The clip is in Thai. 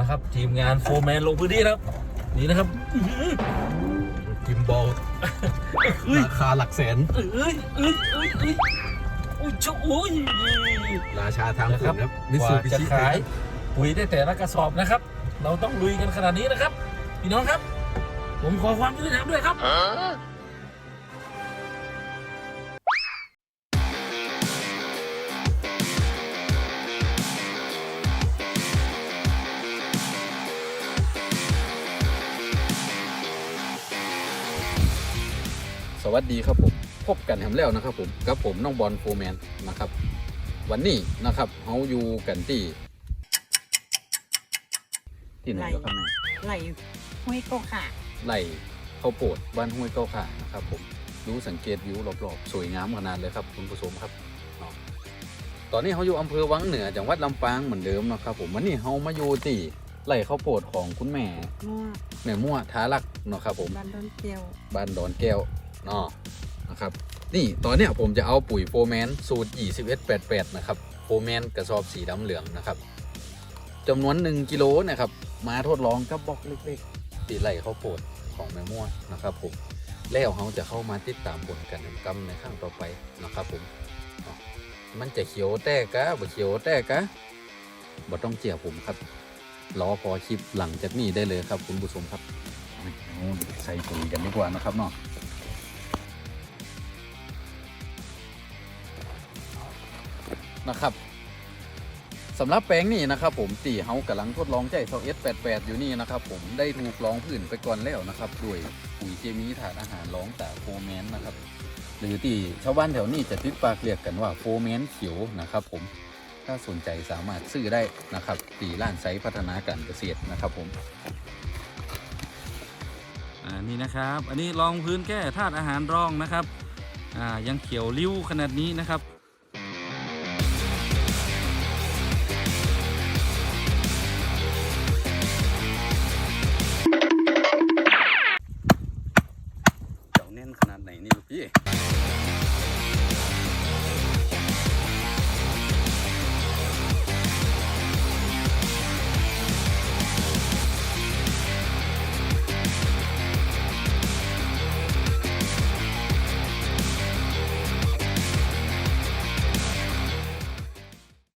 นะครับ ทีมงานโฟร์แมนลงพื้นที่นะครับนี่นะครับอื้อหือกิมบอลเฮ้ยราคาหลักแสนเอ้ยเอ้ยเอ้ยเอ้ยโอ้ยโอ้ยราชาทางนะผครับมครับกว่าจะขายปุ๋ยได้แต่ละกระสอบนะครับ เราต้องลุยกันขนาดนี้นะครับ พี่น้องครับ ผมขอความยุติธรรมด้วยครับ วัสดีครับผมพบกันแฮมแล้วนะครับผมกับผมน้องบอลโฟร์แมนนะครับ วันนี้นะครับเฮาอยู่กันที่ที่ไหนแล้วครับแม่ไหลห้วยโกขาไร่ข้าวโพดบ้านห้วยเก้าขานะครับผมดูสังเกตวิวรอบๆ สวยงามขนาดเลยครับคุณผู้ชมครับเนาะตอนนี้เขาอยู่อำเภอวังเหนือจังหวัดลำปางเหมือนเดิมนะครับผมวันนี้เขามาอยู่ที่ไร่ข้าวโพดของคุณแม่มั่วแม่มั่วท้ารักเนาะครับผมบันดอนเกียวบ้านดอนแก้ว เนาะนะครับนี่ตอนเนี้ยผมจะเอาปุ๋ยโฟร์แมนสูตร 2188 นะครับโฟร์แมนกระสอบสีดำเหลืองนะครับจำนวน 1กิโลนะครับมาทดลองกับบล็อกเล็กๆตีไหลข้าวโพดของแม่ม่วนะครับผมแล้วเขาจะเข้ามาติดตามผลการทำกรรมในครั้งต่อไปนะครับผมมันจะเขียวแต่กะบ่เขียวแต่กะบ่ต้องเจียผมครับรอพอคลิปหลังจากนี้ได้เลยครับ คุณผู้ชมครับใส่ปุ๋ยกันดีกว่านะครับเนาะ นะครับสำหรับแปลงนี้นะครับผมตีเฮากำลังทดลองใจเซเอส88อยู่นี่นะครับผมได้ถูกลองพื้นไปก่อนแล้วนะครับด้วยปุ๋ยเคมีถาดอาหารร้องจากโฟแมนนะครับหรือที่ชาวบ้านแถวนี้จะติดปากเรียกกันว่าโฟแมนเขียวนะครับผมถ้าสนใจสามารถซื้อได้นะครับตีร้านไซต์พัฒนาการเกษตรนะครับผมอ่านี่นะครับ อันนี้รองพื้นแก้ธาตุอาหารรองนะครับ อ่า ยังเขียวริ้วขนาดนี้นะครับ แน่นขนาดไหนนี่ลูกพี่